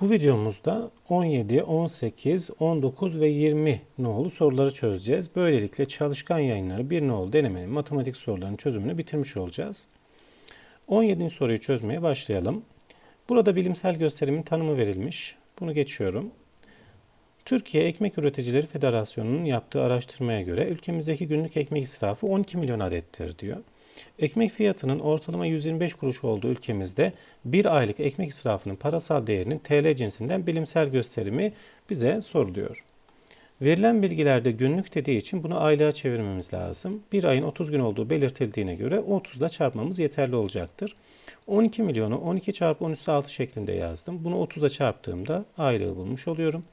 Bu videomuzda 17, 18, 19 ve 20 nolu soruları çözeceğiz. Böylelikle çalışkan yayınları 1 nolu denemenin matematik sorularının çözümünü bitirmiş olacağız. 17. soruyu çözmeye başlayalım. Burada bilimsel gösterimin tanımı verilmiş. Bunu geçiyorum. Türkiye Ekmek Üreticileri Federasyonu'nun yaptığı araştırmaya göre ülkemizdeki günlük ekmek israfı 12 milyon adettir diyor. Ekmek fiyatının ortalama 125 kuruş olduğu ülkemizde bir aylık ekmek israfının parasal değerinin TL cinsinden bilimsel gösterimi bize soruluyor. Verilen bilgilerde günlük dediği için bunu aylığa çevirmemiz lazım. Bir ayın 30 gün olduğu belirtildiğine göre 30 ile çarpmamız yeterli olacaktır. 12 milyonu 12 çarpı 10 üstü 6 şeklinde yazdım. Bunu 30'a çarptığımda aylığı bulmuş oluyorum.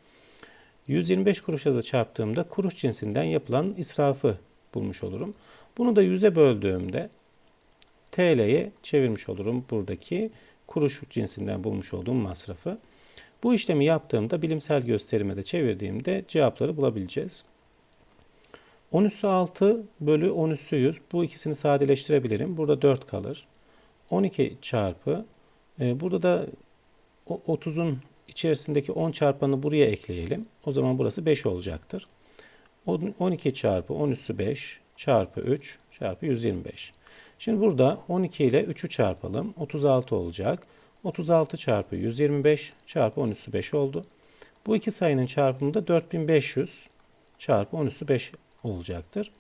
125 kuruşa da çarptığımda kuruş cinsinden yapılan israfı bulmuş olurum. Bunu da 100'e böldüğümde TL'ye çevirmiş olurum buradaki kuruş cinsinden bulmuş olduğum masrafı. Bu işlemi yaptığımda bilimsel gösterime de çevirdiğimde cevapları bulabileceğiz. 10 üssü 6 bölü 10 üssü 100. Bu ikisini sadeleştirebilirim. Burada 4 kalır. 12 çarpı. E, burada da 30'un içerisindeki 10 çarpanı buraya ekleyelim. O zaman burası 5 olacaktır. 12 çarpı 10 üssü 5 çarpı 3 çarpı 125. Şimdi burada 12 ile 3'ü çarpalım. 36 olacak. 36 çarpı 125 çarpı 10 üssü 5 oldu. Bu iki sayının çarpımı da 4500 çarpı 10 üssü 5 olacaktır.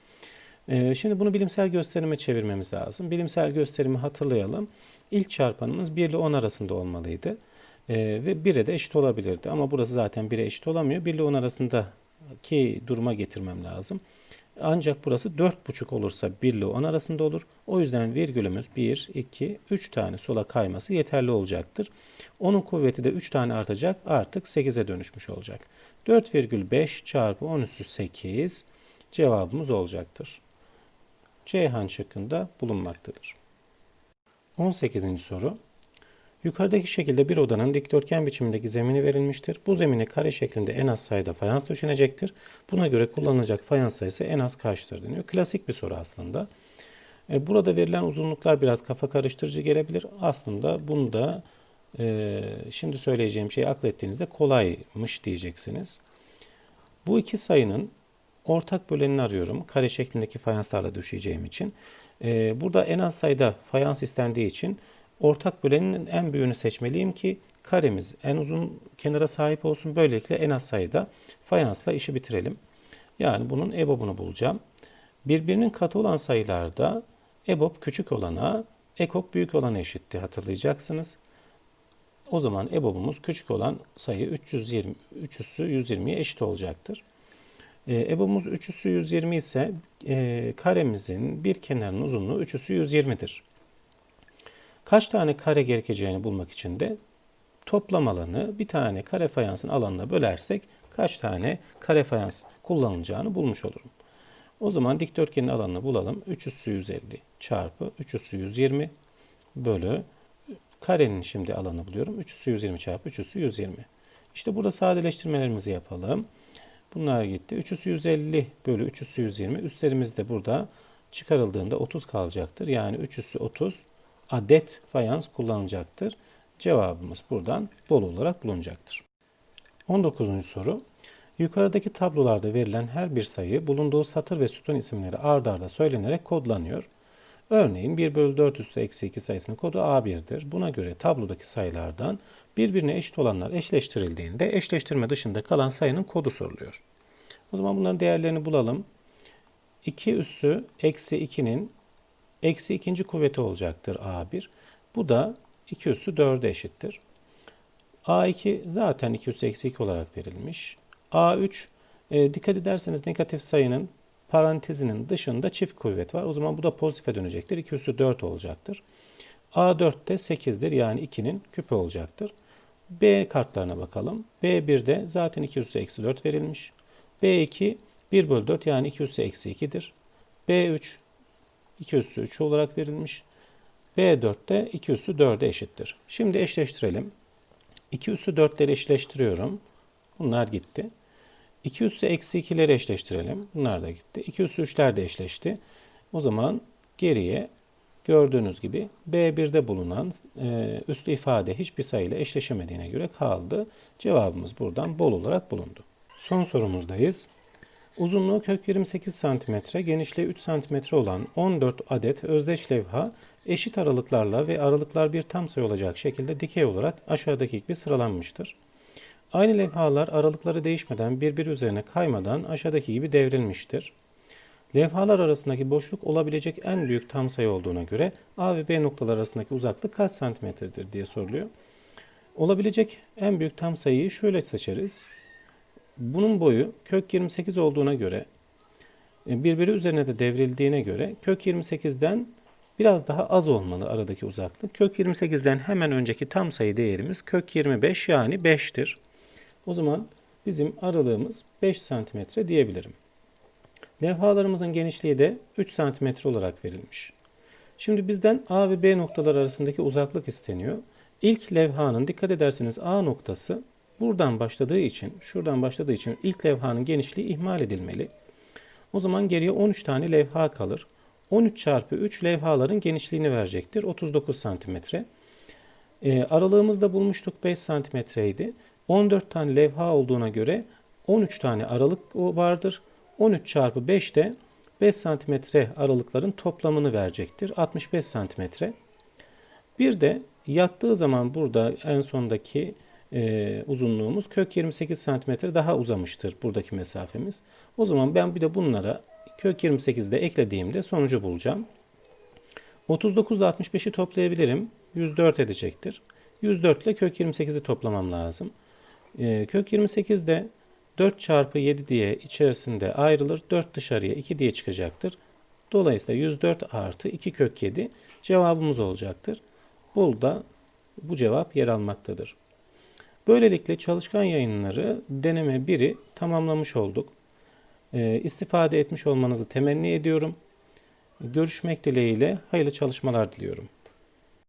Ee, şimdi bunu bilimsel gösterime çevirmemiz lazım. Bilimsel gösterimi hatırlayalım. İlk çarpanımız 1 ile 10 arasında olmalıydı. Ee, ve 1'e de eşit olabilirdi. Ama burası zaten 1'e eşit olamıyor. 1 ile 10 arasındaki duruma getirmem lazım. Ancak burası 4,5 olursa 1 ile 10 arasında olur. O yüzden virgülümüz 1, 2, 3 tane sola kayması yeterli olacaktır. Onun kuvveti de 3 tane artacak. Artık 8'e dönüşmüş olacak. 4,5 çarpı 10 üssü 8 cevabımız olacaktır. Ceyhan şıkkında bulunmaktadır. 18. soru. Yukarıdaki şekilde bir odanın dikdörtgen biçimindeki zemini verilmiştir. Bu zemine kare şeklinde en az sayıda fayans döşenecektir. Buna göre kullanılacak fayans sayısı en az kaçtır deniyor. Klasik bir soru aslında. E, burada verilen uzunluklar biraz kafa karıştırıcı gelebilir. Aslında bunu da e, şimdi söyleyeceğim şeyi aklettiğinizde kolaymış diyeceksiniz. Bu iki sayının ortak bölenini arıyorum. Kare şeklindeki fayanslarla döşeyeceğim için. E, burada en az sayıda fayans istendiği için ortak bölenin en büyüğünü seçmeliyim ki karemiz en uzun kenara sahip olsun. Böylelikle en az sayıda fayansla işi bitirelim. Yani bunun EBOB'unu bulacağım. Birbirinin katı olan sayılarda EBOB küçük olana, EKOK büyük olana eşitti hatırlayacaksınız. O zaman EBOB'umuz küçük olan sayı 320, 3 üssü 120'ye eşit olacaktır. E, EBOB'umuz 3 üssü 120 ise e, karemizin bir kenarının uzunluğu 3 üssü 120'dir. Kaç tane kare gerekeceğini bulmak için de toplam alanı bir tane kare fayansın alanına bölersek kaç tane kare fayans kullanılacağını bulmuş olurum. O zaman dikdörtgenin alanını bulalım. 3 üssü 150 çarpı 3 üssü 120 bölü karenin şimdi alanı buluyorum. 3 üssü 120 çarpı 3 üssü 120. İşte burada sadeleştirmelerimizi yapalım. Bunlar gitti. 3 üssü 150 bölü 3 üssü 120. Üstlerimiz de burada çıkarıldığında 30 kalacaktır. Yani 3 üssü 30 adet fayans kullanılacaktır. Cevabımız buradan bol olarak bulunacaktır. 19. soru. Yukarıdaki tablolarda verilen her bir sayı bulunduğu satır ve sütun isimleri ard arda söylenerek kodlanıyor. Örneğin 1 bölü 4 üstü eksi 2 sayısının kodu A1'dir. Buna göre tablodaki sayılardan birbirine eşit olanlar eşleştirildiğinde eşleştirme dışında kalan sayının kodu soruluyor. O zaman bunların değerlerini bulalım. 2 üssü eksi 2'nin eksi ikinci kuvveti olacaktır A1. Bu da 2 üssü 4'e eşittir. A2 zaten 2 üssü eksi 2 olarak verilmiş. A3 e, dikkat ederseniz negatif sayının parantezinin dışında çift kuvvet var. O zaman bu da pozitife dönecektir. 2 üssü 4 olacaktır. A4 de 8'dir. Yani 2'nin küpü olacaktır. B kartlarına bakalım. B1'de zaten 2 üssü eksi 4 verilmiş. B2 1 bölü 4 yani 2 üssü eksi 2'dir. B3 2 üssü 3 olarak verilmiş. B4 de 2 üssü 4'e eşittir. Şimdi eşleştirelim. 2 üssü 4'leri eşleştiriyorum. Bunlar gitti. 2 üssü eksi 2'leri eşleştirelim. Bunlar da gitti. 2 üssü 3'ler de eşleşti. O zaman geriye Gördüğünüz gibi B1'de bulunan e, üslü ifade hiçbir sayıyla eşleşemediğine göre kaldı. Cevabımız buradan bol olarak bulundu. Son sorumuzdayız. Uzunluğu kök 28 cm, genişliği 3 cm olan 14 adet özdeş levha eşit aralıklarla ve aralıklar bir tam sayı olacak şekilde dikey olarak aşağıdaki gibi sıralanmıştır. Aynı levhalar aralıkları değişmeden birbiri üzerine kaymadan aşağıdaki gibi devrilmiştir. Levhalar arasındaki boşluk olabilecek en büyük tam sayı olduğuna göre A ve B noktalar arasındaki uzaklık kaç santimetredir diye soruluyor. Olabilecek en büyük tam sayıyı şöyle seçeriz. Bunun boyu kök 28 olduğuna göre e, birbiri üzerine de devrildiğine göre kök 28'den biraz daha az olmalı aradaki uzaklık. Kök 28'den hemen önceki tam sayı değerimiz kök 25 yani 5'tir. O zaman bizim aralığımız 5 santimetre diyebilirim. Levhalarımızın genişliği de 3 santimetre olarak verilmiş. Şimdi bizden A ve B noktalar arasındaki uzaklık isteniyor. İlk levhanın dikkat ederseniz A noktası buradan başladığı için, şuradan başladığı için ilk levhanın genişliği ihmal edilmeli. O zaman geriye 13 tane levha kalır. 13 çarpı 3 levhaların genişliğini verecektir. 39 santimetre. E, aralığımızda bulmuştuk 5 santimetreydi. 14 tane levha olduğuna göre 13 tane aralık vardır. 13 çarpı 5 de 5 santimetre aralıkların toplamını verecektir. 65 santimetre. Bir de yattığı zaman burada en sondaki e, uzunluğumuz kök 28 santimetre daha uzamıştır buradaki mesafemiz. O zaman ben bir de bunlara kök 28'de eklediğimde sonucu bulacağım. 39 ile 65'i toplayabilirim. 104 edecektir. 104 ile kök 28'i toplamam lazım. E, kök 28 de 4 çarpı 7 diye içerisinde ayrılır. 4 dışarıya 2 diye çıkacaktır. Dolayısıyla 104 artı 2 kök 7 cevabımız olacaktır. Burada bu cevap yer almaktadır. Böylelikle çalışkan yayınları deneme 1'i tamamlamış olduk. Ee, istifade etmiş olmanızı temenni ediyorum. Görüşmek dileğiyle hayırlı çalışmalar diliyorum.